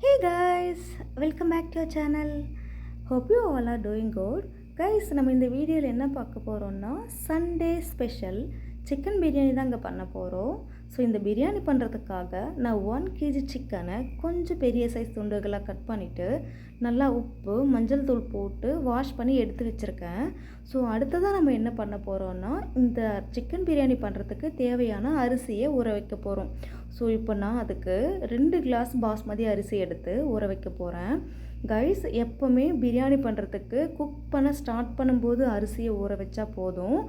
Hey guys welcome back to your channel hope you all are doing good guys நம்ம இந்த வீடியோவில் என்ன பார்க்க போகிறோம்னா சண்டே ஸ்பெஷல் சிக்கன் பிரியாணி தாங்க பண்ண போகிறோம் ஸோ இந்த பிரியாணி பண்ணுறதுக்காக நான் ஒன் கேஜி சிக்கனை கொஞ்சம் பெரிய சைஸ் துண்டுகளாக கட் பண்ணிவிட்டு நல்லா உப்பு மஞ்சள் தூள் போட்டு வாஷ் பண்ணி எடுத்து வச்சுருக்கேன். ஸோ அடுத்ததாக நம்ம என்ன பண்ண போகிறோம்னா இந்த சிக்கன் பிரியாணி பண்ணுறதுக்கு தேவையான அரிசியை ஊற வைக்க போகிறோம் ஸோ இப்போ நான் அதுக்கு ரெண்டு கிளாஸ் பாஸ்மதி அரிசி எடுத்து ஊற வைக்க போகிறேன் கைஸ் எப்போவுமே பிரியாணி பண்ணுறதுக்கு குக் பண்ண ஸ்டார்ட் பண்ணும்போது அரிசியை ஊற வச்சா போதும்.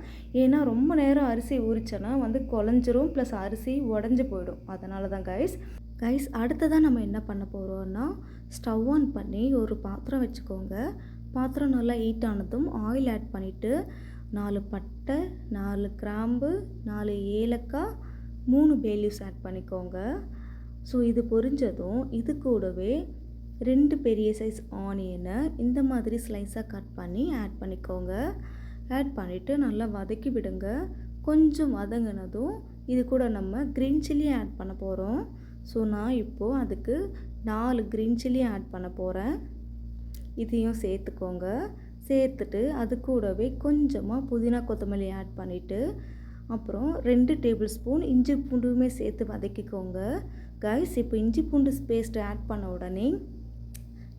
ஏன்னா ரொம்ப நேரம் அரிசி ஊறிச்சேன்னா வந்து குழஞ்சிரும் ப்ளஸ் அரிசி உடஞ்சி போயிடும். அதனால தான் கைஸ் கைஸ் அடுத்ததாக நம்ம என்ன பண்ண போகிறோம்னா ஸ்டவ் ஆன் பண்ணி ஒரு பாத்திரம் வச்சுக்கோங்க. பாத்திரம் நல்லா ஹீட் ஆனதும் ஆயில் ஆட் பண்ணிவிட்டு நாலு பட்டை நாலு கிராம்பு நாலு ஏலக்காய் மூணு பேலீவ்ஸ் ஆட் பண்ணிக்கோங்க. ஸோ இது பொரிஞ்சதும் இது கூடவே ரெண்டு பெரிய சைஸ் ஆனியனை இந்த மாதிரி ஸ்லைஸாக கட் பண்ணி ஆட் பண்ணிக்கோங்க. ஆட் பண்ணிவிட்டு நல்லா வதக்கி விடுங்க. கொஞ்சம் வதங்கினதும் இது கூட நம்ம க்ரீன் சில்லி ஆட் பண்ண போகிறோம் ஸோ நான் இப்போது அதுக்கு நாலு க்ரீன் சில்லி ஆட் பண்ண போகிறேன் இதையும் சேர்த்துக்கோங்க. சேர்த்துட்டு அது கூடவே கொஞ்சமாக புதினா கொத்தமல்லி ஆட் பண்ணிவிட்டு அப்புறம் ரெண்டு டேபிள் ஸ்பூன் இஞ்சி பூண்டுமே சேர்த்து வதக்கிக்கோங்க. கைஸ் இப்போ இஞ்சி பூண்டு பேஸ்ட்டு ஆட் பண்ண உடனே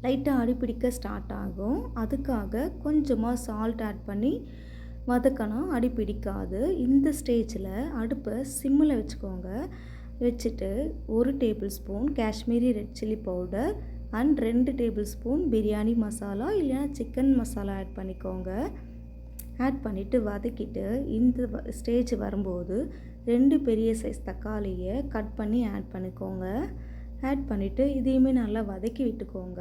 லைட்டாக அடிப்பிடிக்க ஸ்டார்ட் ஆகும். அதுக்காக கொஞ்சமாக சால்ட் ஆட் பண்ணி வதக்கினா அடி பிடிக்காது இந்த ஸ்டேஜில் அடுப்பை சிம்மில் வச்சுக்கோங்க. வச்சுட்டு ஒரு tablespoon Kashmiri red chilli powder and ரெண்டு டேபிள் ஸ்பூன் பிரியாணி மசாலா இல்லைன்னா சிக்கன் மசாலா ஆட் பண்ணிக்கோங்க. ஆட் பண்ணிவிட்டு வதக்கிட்டு இந்த ஸ்டேஜ் வரும்போது ரெண்டு பெரிய சைஸ் தக்காளியை கட் பண்ணி ஆட் பண்ணிக்கோங்க. ஆட் பண்ணிவிட்டு இதையுமே நல்லா வதக்கி விட்டுக்கோங்க.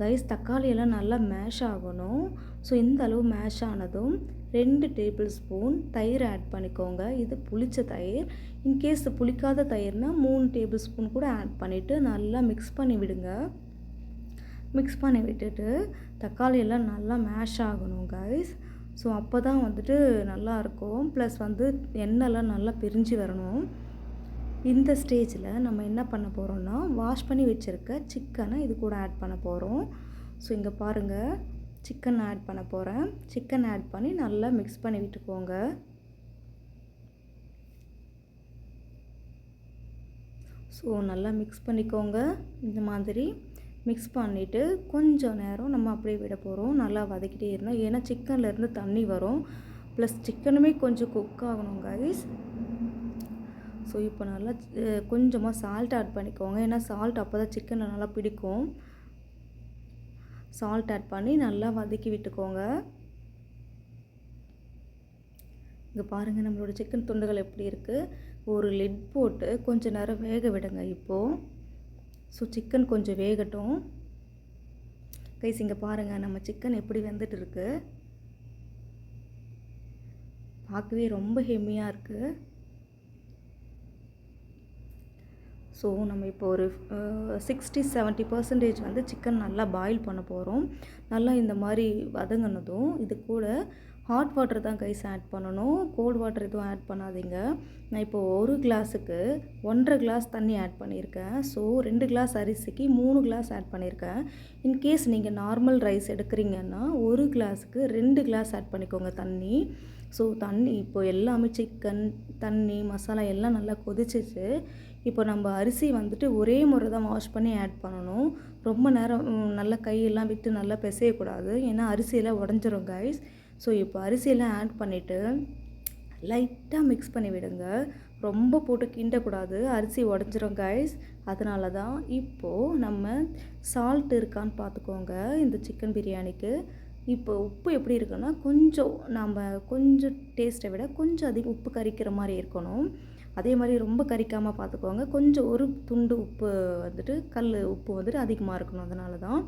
கைஸ் தக்காளியெல்லாம் நல்லா மேஷ் ஆகணும். ஸோ இந்த அளவு மேஷ் ஆனதும் ரெண்டு டேபிள் ஸ்பூன் தயிர் ஆட் பண்ணிக்கோங்க. இது புளிச்ச தயிர். இன்கேஸ் புளிக்காத தயிர்னால் மூணு டேபிள் ஸ்பூன் கூட ஆட் பண்ணிவிட்டு நல்லா மிக்ஸ் பண்ணி விடுங்க. மிக்ஸ் பண்ணி விட்டுட்டு தக்காளி எல்லாம் நல்லா மேஷ் ஆகணும் கைஸ் ஸோ அப்போ தான் வந்துட்டு நல்லாயிருக்கும் ப்ளஸ் வந்து எண்ணெய்லாம் நல்லா பிரிஞ்சு வரணும். இந்த ஸ்டேஜில் நம்ம என்ன பண்ண போகிறோம்னா வாஷ் பண்ணி வச்சுருக்க சிக்கனை இது கூட ஆட் பண்ண போகிறோம் ஸோ இங்கே பாருங்கள் சிக்கன் ஆட் பண்ண போகிறேன் சிக்கன் ஆட் பண்ணி நல்லா மிக்ஸ் பண்ணி விட்டுக்கோங்க. ஸோ நல்லா மிக்ஸ் பண்ணிக்கோங்க. இந்த மாதிரி. மிக்ஸ் பண்ணிவிட்டு கொஞ்சம் நேரம் நம்ம அப்படியே விட போகிறோம் நல்லா வதக்கிட்டே இருந்தோம். ஏன்னா சிக்கன்லேருந்து தண்ணி வரும். ப்ளஸ் சிக்கனுமே கொஞ்சம் குக் ஆகணும் கைஸ் ஸோ இப்போ நல்லா கொஞ்சமாக சால்ட் ஆட் பண்ணிக்கோங்க. ஏன்னா சால்ட் அப்போ தான் சிக்கனில் நல்லா பிடிக்கும். சால்ட் ஆட் பண்ணி நல்லா வதக்கி விட்டுக்கோங்க. இங்கே பாருங்கள் நம்மளோட சிக்கன் துண்டுகள் எப்படி இருக்குது ஒரு லிட் போட்டு கொஞ்சம் நேரம் வேக விடுங்க இப்போது ஸோ சிக்கன் கொஞ்சம் வேகட்டும். கைஸ் இங்கே பாருங்கள் நம்ம சிக்கன் எப்படி வெந்துட்டு இருக்கு. பார்க்கவே ரொம்ப ஹெம்மியாக இருக்குது ஸோ நம்ம இப்போ ஒரு சிக்ஸ்டி செவன்ட்டி பர்சன்டேஜ் வந்து சிக்கன் நல்லா பாயில் பண்ண போகிறோம் நல்லா இந்த மாதிரி வதங்கினதும் இது கூட ஹாட் வாட்டர் தான் கைஸ் ஆட் பண்ணணும். கோல்ட் வாட்டர் எதுவும் ஆட் பண்ணாதீங்க. நான் இப்போது ஒரு கிளாஸுக்கு ஒன்றரை கிளாஸ் தண்ணி ஆட் பண்ணியிருக்கேன். ஸோ ரெண்டு கிளாஸ் அரிசிக்கு மூணு கிளாஸ் ஆட் பண்ணியிருக்கேன். இன்கேஸ் நீங்கள் நார்மல் ரைஸ் எடுக்கிறீங்கன்னா ஒரு கிளாஸுக்கு ரெண்டு கிளாஸ் ஆட் பண்ணிக்கோங்க தண்ணி. ஸோ தண்ணி இப்போ எல்லாமே சிக்கன் தண்ணி மசாலா எல்லாம் நல்லா கொதிச்சிச்சு. இப்போ நம்ம அரிசி வந்துட்டு ஒரே முறை தான் வாஷ் பண்ணி ஆட் பண்ணணும். ரொம்ப நேரம் நல்லா கையெல்லாம் விட்டு நல்லா பிசையக்கூடாது. ஏன்னா அரிசியெல்லாம் உடஞ்சிரும் கைஸ் ஸோ இப்போ அரிசியெல்லாம் ஆட் பண்ணிவிட்டு லைட்டாக மிக்ஸ் பண்ணி விடுங்க. ரொம்ப போட்டு கிண்டக்கூடாது. அரிசி உடஞ்சிரும் கைஸ் அதனால தான் இப்போது நம்ம சால்ட் இருக்கான்னு பார்த்துக்கோங்க இந்த சிக்கன் பிரியாணிக்கு. இப்போ உப்பு எப்படி இருக்குன்னா கொஞ்சம் நம்ம கொஞ்சம் டேஸ்ட்டை விட கொஞ்சம் அதிகம் உப்பு கறிக்கிற மாதிரி இருக்கணும். அதே மாதிரி ரொம்ப கறிக்காமல் பார்த்துக்கோங்க கொஞ்சம் ஒரு துண்டு உப்பு வந்துட்டு கல் உப்பு வந்துட்டு அதிகமாக இருக்கணும். அதனால தான்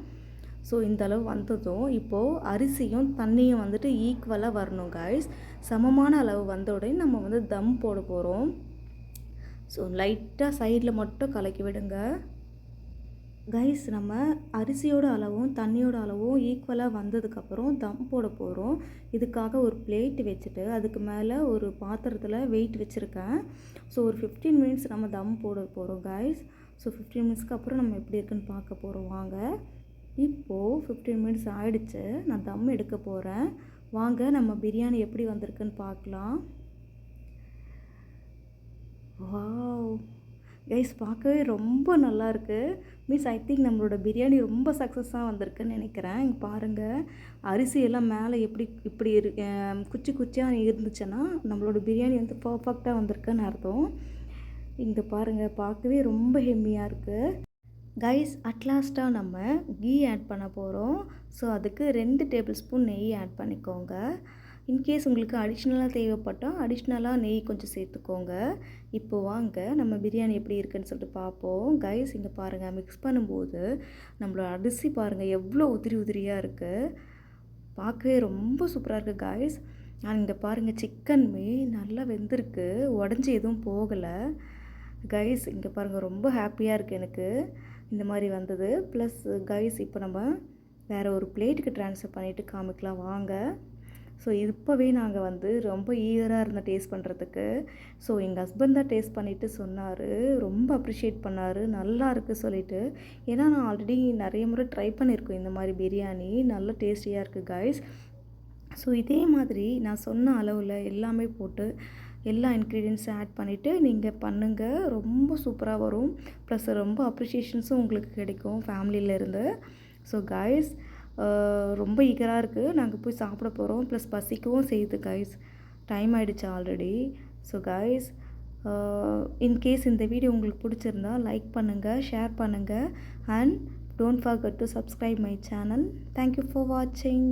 ஸோ இந்த அளவு வந்ததும் இப்போது அரிசியும் தண்ணியும் வந்துட்டு ஈக்குவலாக வரணும் கைஸ் சமமான அளவு வந்த உடனே நம்ம வந்து தம் போட போகிறோம் ஸோ லைட்டாக சைடில் மட்டும் கலக்கி விடுங்க. கைஸ் நம்ம அரிசியோட அளவும் தண்ணியோட அளவும் ஈக்குவலாக வந்ததுக்கப்புறம் தம் போட போகிறோம் இதுக்காக ஒரு பிளேட் வச்சுட்டு அதுக்கு மேலே ஒரு பாத்திரத்தில் வெயிட் வச்சுருக்கேன். ஸோ ஒரு ஃபிஃப்டீன் மினிட்ஸ் நம்ம தம் போட போகிறோம் கைஸ் ஸோ ஃபிஃப்டீன் மினிட்ஸ்க்கு அப்புறம் நம்ம எப்படி இருக்குன்னு பார்க்க போகிறோம் வாங்க. இப்போது ஃபிஃப்டீன் மினிட்ஸ் ஆகிடுச்சு நான் தம் எடுக்க போகிறேன் வாங்க நம்ம பிரியாணி எப்படி வந்திருக்குன்னு பார்க்கலாம். வாவ் கைஸ் பார்க்கவே ரொம்ப நல்லா இருக்குது மீன்ஸ் ஐ திங்க் நம்மளோட பிரியாணி ரொம்ப சக்ஸஸாக வந்திருக்குன்னு நினைக்கிறேன். இங்கே பாருங்கள் அரிசியெல்லாம் மேலே எப்படி இப்படி இரு குச்சி குச்சியாக இருந்துச்சுன்னா நம்மளோட பிரியாணி வந்து பர்ஃபெக்டாக வந்திருக்குன்னு அர்த்தம். இங்கே பாருங்கள் பார்க்கவே ரொம்ப ஹெம்மியாக இருக்குது கைஸ் அட்லாஸ்ட்டாக நம்ம கீ ஆட் பண்ண போகிறோம் ஸோ அதுக்கு ரெண்டு டேபிள் ஸ்பூன் நெய் ஆட் பண்ணிக்கோங்க. இன்கேஸ் உங்களுக்கு அடிஷ்னலாக தேவைப்பட்டால் அடிஷ்னலாக நெய் கொஞ்சம் சேர்த்துக்கோங்க. இப்போ வாங்க நம்ம பிரியாணி எப்படி இருக்குன்னு சொல்லிட்டு பார்ப்போம். கைஸ் இங்கே பாருங்கள் மிக்ஸ் பண்ணும்போது நம்மளோட அரிசி பாருங்கள் எவ்வளோ உதிரி உதிரியாக இருக்குது பார்க்கவே ரொம்ப சூப்பராக இருக்குது கைஸ் ஆனால் இங்கே பாருங்கள் சிக்கன்மே நல்லா வெந்திருக்கு. உடஞ்சி எதுவும் போகலை. கைஸ் இங்கே பாருங்கள் ரொம்ப ஹாப்பியாக இருக்குது எனக்கு. இந்த மாதிரி வந்தது. ப்ளஸ் கைஸ் இப்போ நம்ம வேறு ஒரு பிளேட்டுக்கு ட்ரான்ஸ்ஃபர் பண்ணிவிட்டு காமிக்கலாம் வாங்க. ஸோ இப்போவே நாங்கள் வந்து ரொம்ப ஈகராக இருந்தோம் டேஸ்ட் பண்ணுறதுக்கு ஸோ எங்கள் ஹஸ்பண்ட் தான் டேஸ்ட் பண்ணிவிட்டு சொன்னார். ரொம்ப அப்ரிஷியேட் பண்ணார். நல்லா இருக்குது சொல்லிவிட்டு ஏன்னா நான் ஆல்ரெடி நிறைய முறை ட்ரை பண்ணியிருக்கோம் இந்த மாதிரி பிரியாணி. நல்ல டேஸ்டியாக இருக்குது கைஸ் ஸோ இதே மாதிரி நான் சொன்ன அளவில் எல்லாமே போட்டு எல்லா இன்க்ரீடியன்ஸும் ஆட் பண்ணிவிட்டு நீங்கள் பண்ணுங்கள் ரொம்ப சூப்பராக வரும். ப்ளஸ் ரொம்ப அப்ரிஷியேஷன்ஸும் உங்களுக்கு கிடைக்கும் ஃபேமிலியிலேருந்து ஸோ காய்ஸ் ரொம்ப ஈகராக இருக்குது நாங்கள் போய் சாப்பிட போகிறோம் ப்ளஸ் பசிக்கவும் செய்யுது காய்ஸ் டைம் ஆகிடுச்சு already so guys in case இந்த வீடியோ உங்களுக்கு பிடிச்சிருந்தா லைக் பண்ணுங்கள் ஷேர் பண்ணுங்கள் and don't forget to subscribe my channel thank you for வாட்சிங்